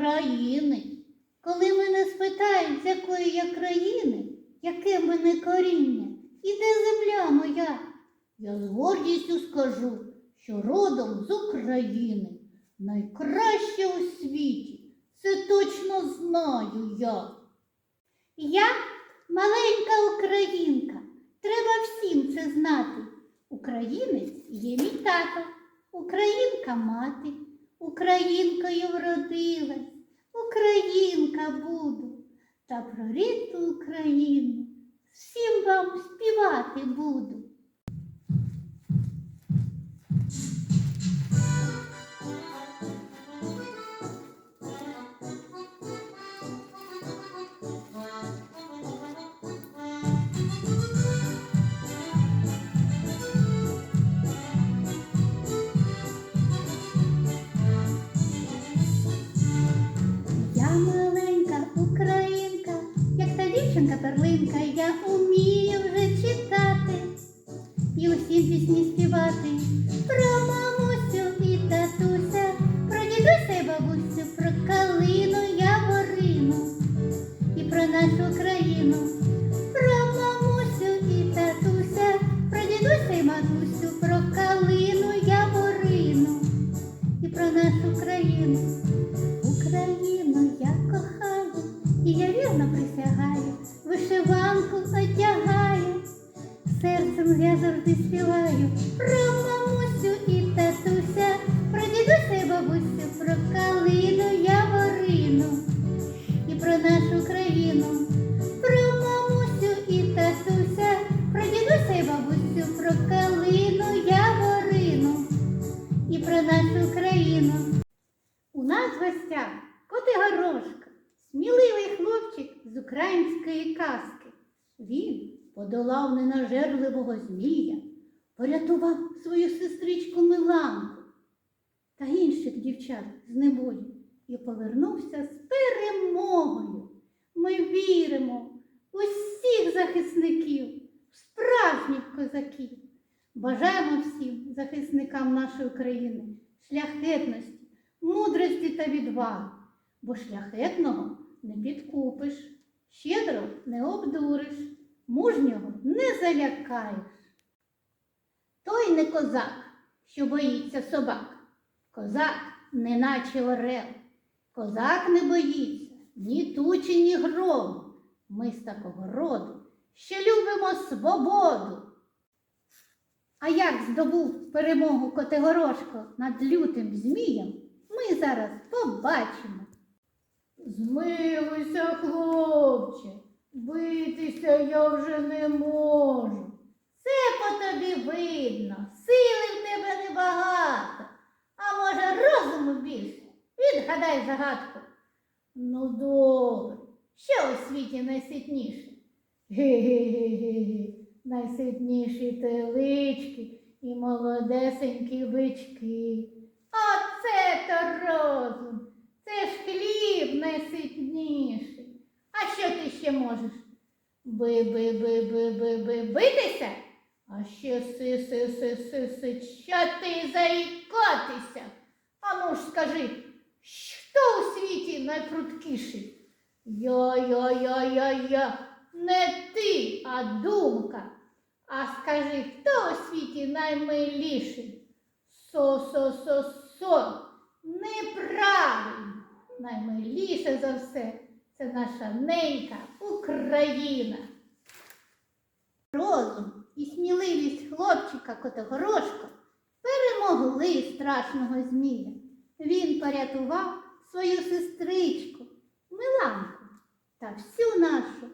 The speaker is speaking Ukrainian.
України. Коли мене спитають, з якої я країни, яке мене коріння і де земля моя, я з гордістю скажу, що родом з України найкраще у світі, це точно знаю я. Я маленька українка, треба всім це знати. Українець є мій тато, українка мати, українкою вродилась українка буду. Та про рідну Україну всім вам співати буду. Я маленька українка, як та дівчинка перлинка, я умію вже читати і усім пісні співати. Про мамусю і татуся, про дідуся і бабусю, про калину яворину і про нашу країну, вишиванку одягаю, серцем я завжди співаю про мамусю і татуся, про дідуся і бабусю, про калину яворину і про нашу країну, про мамусю і татуся, про бабусю, про калину яворину і про нашу країну. У нас в гостях Котигорошка, сміливий хлопчик з української казки. Він подолав ненажерливого змія, порятував свою сестричку Миланку та інших дівчат з небою і повернувся з перемогою. Ми віримо усіх захисників, справжніх козаків. Бажаємо всім захисникам нашої країни шляхетності, мудрості та відваги, бо шляхетного не підкупиш, щедро не обдуриш, мужнього не залякаєш. Той не козак, що боїться собак. Козак неначе орел. Козак не боїться ні тучі, ні грому. Ми з такого роду, що любимо свободу. А як здобув перемогу Котигорошко над лютим змієм, ми зараз побачимо. Змилуйся, хлопче, битися я вже не можу. Це по тобі видно, сили в тебе небагато, а може розуму більше. Відгадай загадку. Ну, добре, що у світі найситніше? Ге-ге-ге-ге, найситніші телички і молодесенькі бички. Оце то розум, це ж хліб найситніший. А що ти ще можеш? Би-би-би-би-би-би битися? А ще си-си-си-си-си чати і заїкатися. А ну ж скажи, хто у світі найпрудкіший? Я-я-я-я-я, не ти, а думка. А скажи, хто у світі наймиліший? Со-со-со-со. Неправильно. Наймиліше за все це наша ненька Україна. Розум і сміливість хлопчика Котогорошка перемогли страшного змія. Він порятував свою сестричку Миланку та всю нашу